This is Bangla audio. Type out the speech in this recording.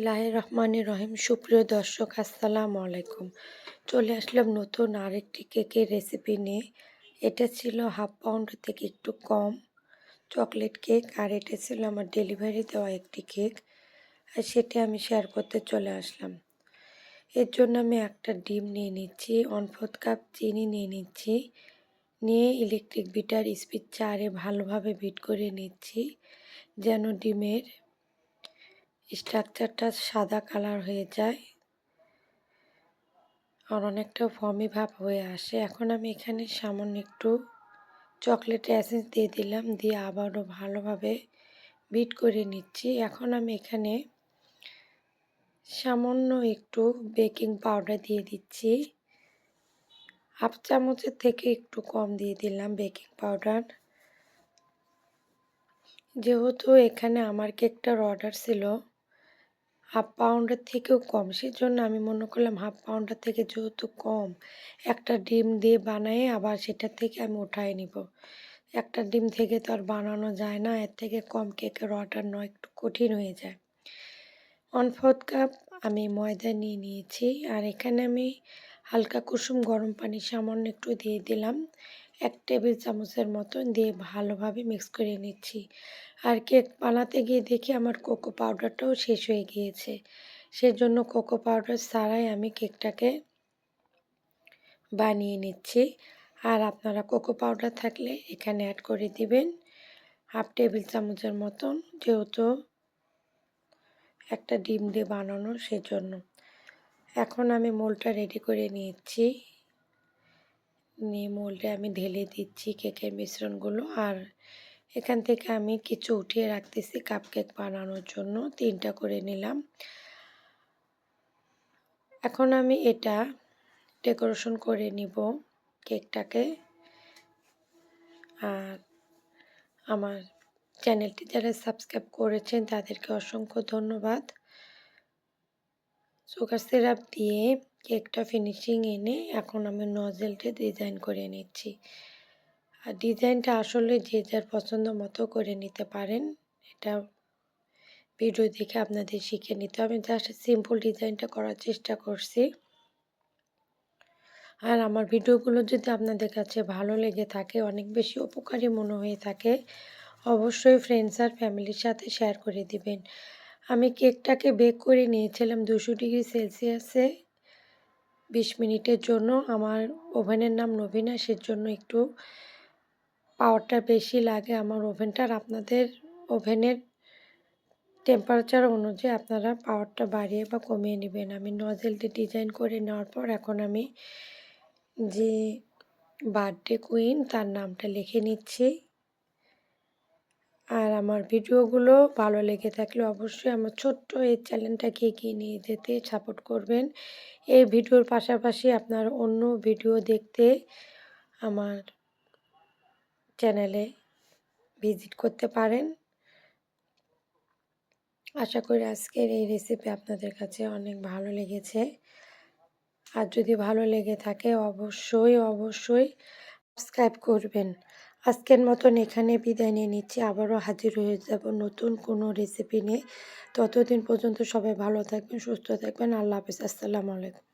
বিসমিল্লাহ রহমান রহিম সুপ্রিয় দর্শক, আসসালামু আলাইকুম। চলে আসলাম নতুন আরেকটি কেকের রেসিপি নিয়ে। এটা ছিল হাফ পাউন্ড থেকে একটু কম চকলেট কেক, আর এটা ছিল আমার ডেলিভারি দেওয়া একটি কেক। আর সেটা আমি শেয়ার করতে চলে আসলাম। এর জন্য আমি একটা ডিম নিয়ে নিচ্ছি, ওয়ান ফোর্থ কাপ চিনি নিয়ে নিচ্ছি, নিয়ে ইলেকট্রিক বিটার স্পিড চারে ভালোভাবে বিট করে নিচ্ছি, যেন ডিমের স্ট্রাকচারটা সাদা কালার হয়ে যায়। আর অনেকটা ফর্মি ভাব হয়ে আসে। এখন আমি এখানে সামান্য একটু চকলেট অ্যাসেন্স দিয়ে দিলাম। দিয়ে আবারও ভালোভাবে বিট করে নিচ্ছি। এখন আমি এখানে সামান্য একটু বেকিং পাউডার দিয়ে দিচ্ছি। হাফ চামচের থেকে একটু কম দিয়ে দিলাম বেকিং পাউডার যেহেতু এখানে আমার কেকটার অর্ডার ছিল হাফ পাউন্ডের থেকেও কম। সেজন্য আমি মনে করলাম হাফ পাউন্ডের থেকে যেহেতু কম, একটা ডিম দিয়ে বানাই আবার সেটা থেকে আমি উঠাই নিব। একটা ডিম থেকে তো আর বানানো যায় না, এর থেকে কম কেকের অর্ডার নয় একটু কঠিন হয়ে যায়। ওয়ান ফোর্থ কাপ আমি ময়দা নিয়ে নিয়েছি, আর এখানে আমি হালকা কুসুম গরম পানি সামান্য একটু দিয়ে দিলাম। এক টেবিল চামচের মতন দিয়ে ভালোভাবে মিক্স করে নিচ্ছি। আর কেক বানাতে গিয়ে দেখি আমার কোকো পাউডারটাও শেষ হয়ে গিয়েছে। সেজন্য কোকো পাউডার ছাড়াই আমি কেকটাকে বানিয়ে নিচ্ছি। আর আপনারা কোকো পাউডার থাকলে এখানে অ্যাড করে দিবেন হাফ টেবিল চামচের মতন, যেহেতু একটা ডিম দিয়ে বানানো সেজন্য। এখন আমি মোলটা রেডি করে নিয়েছি। নিয়ে মোল্ডে আমি ঢেলে দিচ্ছি কেকের মিশ্রণগুলো। আর এখান থেকে আমি কিছু উঠিয়ে রাখতেছি কাপ কেক বানানোর জন্য। তিনটা করে নিলাম। এখন আমি এটা ডেকোরেশন করে নিব কেকটাকে। আর আমার চ্যানেলটি যারা সাবস্ক্রাইব করেছেন তাদেরকে অসংখ্য ধন্যবাদ। সুগার সিরাপ দিয়ে কেকটা ফিনিশিং এনে এখন আমি নজেলটা ডিজাইন করে নিচ্ছি। আর ডিজাইনটা আসলে যে যার পছন্দ মতো করে নিতে পারেন, এটা ভিডিও দেখে আপনাদের শিখে নিতে হবে। জাস্ট সিম্পল ডিজাইনটা করার চেষ্টা করছি। আর আমার ভিডিওগুলো যদি আপনাদের কাছে ভালো লেগে থাকে, অনেক বেশি উপকারী মনে হয়ে থাকে, অবশ্যই ফ্রেন্ডস আর ফ্যামিলির সাথে শেয়ার করে দিবেন। আমি কেকটাকে বেক করে নিয়েছিলাম দুশো ডিগ্রি সেলসিয়াসে বিশ মিনিটের জন্য। আমার ওভেনের নাম নবীনা জন্য একটু পাওয়ারটা বেশি লাগে আমার ওভেনটার। আপনাদের ওভেনের টেম্পারেচার অনুযায়ী আপনারা পাওয়ারটা বাড়িয়ে বা কমিয়ে নেবেন। আমি নজেলটি ডিজাইন করে নেওয়ার পর এখন আমি যে বার্থডে কুইন তার নামটা লিখে নিচ্ছি। আর আমার ভিডিওগুলো ভালো লেগে থাকলে অবশ্যই আমার ছোট্ট এই চ্যানেলটাকে এগিয়ে নিয়ে যেতে সাপোর্ট করবেন। এই ভিডিওর পাশাপাশি আপনার অন্য ভিডিও দেখতে আমার চ্যানেলে ভিজিট করতে পারেন। আশা করি আজকের এই রেসিপি আপনাদের কাছে অনেক ভালো লেগেছে। আর যদি ভালো লেগে থাকে অবশ্যই অবশ্যই সাবস্ক্রাইব করবেন। আজকের মতন এখানে বিদায় নিয়ে নিচ্ছি। আবারও হাজির হয়ে যাব নতুন কোনো রেসিপি নিয়ে। ততদিন পর্যন্ত সবাই ভালো থাকবেন, সুস্থ থাকবেন। আল্লাহ হাফিজ। আসসালামু আলাইকুম।